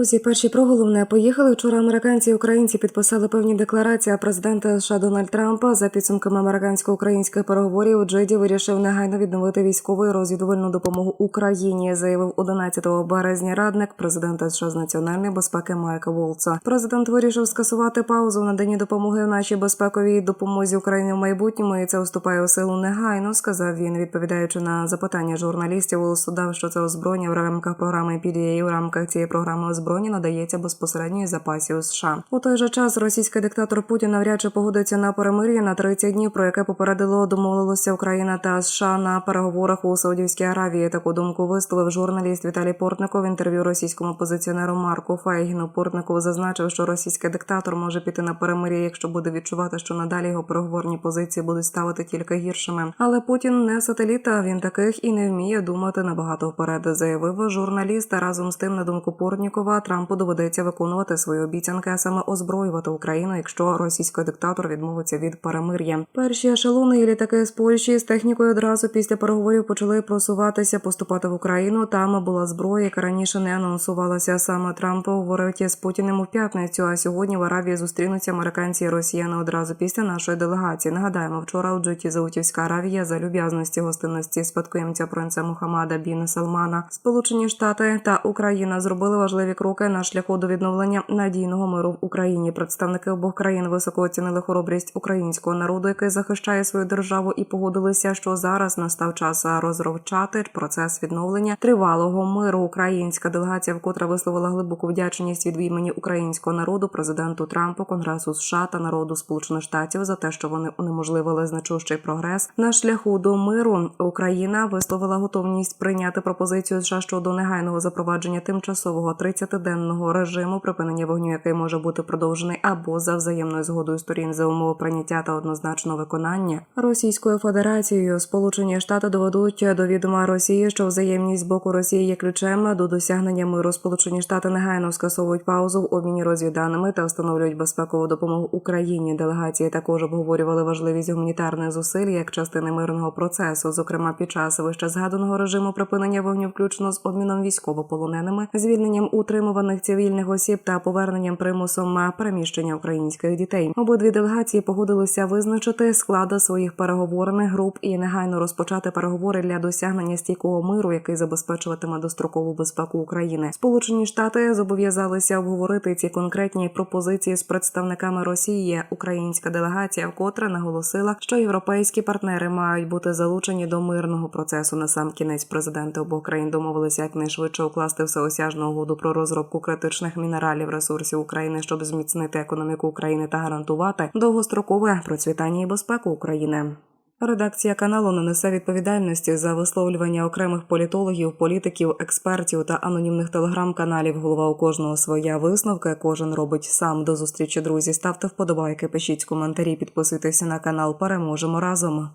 Друзі, перші про головне поїхали. Вчора американці і українці підписали певні декларації. а Президент США Дональд Трампа за підсумками американсько-українських переговорів у Джиді вирішив негайно відновити військову і розвідувальну допомогу Україні. Заявив 11 березня радник президента США з національної безпеки Майка Волца. Президент вирішив скасувати паузу в наданні допомоги в нашій безпековій допомозі Україні в майбутньому. І це вступає у силу негайно. Сказав він, відповідаючи на запитання журналістів. Волц додав, що це озброєння в рамках програми PDA. У рамках цієї програми озброєння надається безпосередньо із запасів США. У той же час російський диктатор Путін навряд чи погодиться на перемир'я на 30 днів, про яке попередило домовилося Україна та США на переговорах у Саудівській Аравії. Таку думку висловив журналіст Віталій Портников в інтерв'ю російському опозиціонеру Марку Фейгіну. Портников зазначив, що російський диктатор може піти на перемир'я, якщо буде відчувати, що надалі його переговорні позиції будуть ставити тільки гіршими. Але Путін не сателіта. Він таких і не вміє думати набагато вперед. Заявив журналіст. Разом з тим, на думку Портнікова, Трампу доведеться виконувати свої обіцянки, а саме озброювати Україну, якщо російський диктатор відмовиться від перемир'я. Перші ешелони і літаки з Польщі з технікою одразу після переговорів почали просуватися, поступати в Україну. Там була зброя, яка раніше не анонсувалася. Саме Трамп говорить з Путіним у п'ятницю. А сьогодні в Аравії зустрінуться американці і росіяни одразу після нашої делегації. Нагадаємо, вчора у Джуті Заутівська Аравія за люб'язності гостинності спадкоємця принца Мухаммада Бін Салмана, Сполучені Штати та Україна зробили важливі кроки на шляху до відновлення надійного миру в Україні. Представники обох країн високо оцінили хоробрість українського народу, який захищає свою державу, і погодилися, що зараз настав час розровчати процес відновлення тривалого миру. Українська делегація, вкотре висловила глибоку вдячність від імені українського народу, президенту Трампу, Конгресу США та народу Сполучених Штатів за те, що вони унеможливили значущий прогрес на шляху до миру. Україна висловила готовність прийняти пропозицію США щодо негайного запровадження тимчасового 30-денного режиму припинення вогню, який може бути продовжений або за взаємною згодою сторін за умови прийняття та однозначного виконання Російською Федерацією. Сполучені Штати доведуть до відома Росії, що взаємність з боку Росії є ключем до досягнення миру. Сполучені Штати негайно скасовують паузу в обміні розвідданими та встановлюють безпекову допомогу Україні. Делегації також обговорювали важливість гуманітарних зусиль як частини мирного процесу, зокрема під час вище згаданого режиму припинення вогню, включно з обміном військовополоненими, звільненням утримуваних цивільних осіб та поверненням примусом переміщення українських дітей. Обидві делегації погодилися визначити склада своїх переговорних груп і негайно розпочати переговори для досягнення стійкого миру, який забезпечуватиме дострокову безпеку України. Сполучені Штати зобов'язалися обговорити ці конкретні пропозиції з представниками Росії. Українська делегація вкотре наголосила, що європейські партнери мають бути залучені до мирного процесу. На сам кінець президенти обох країн домовилися якнайшвидше укласти всеосяжну угоду про розробку критичних мінералів ресурсів України, щоб зміцнити економіку України та гарантувати довгострокове процвітання і безпеку України. Редакція каналу не несе відповідальності за висловлювання окремих політологів, політиків, експертів та анонімних телеграм-каналів. Голова у кожного своя висновка. Кожен робить сам до зустрічі. Друзі, ставте вподобайки, пишіть коментарі, підписуйтеся на канал. Переможемо разом.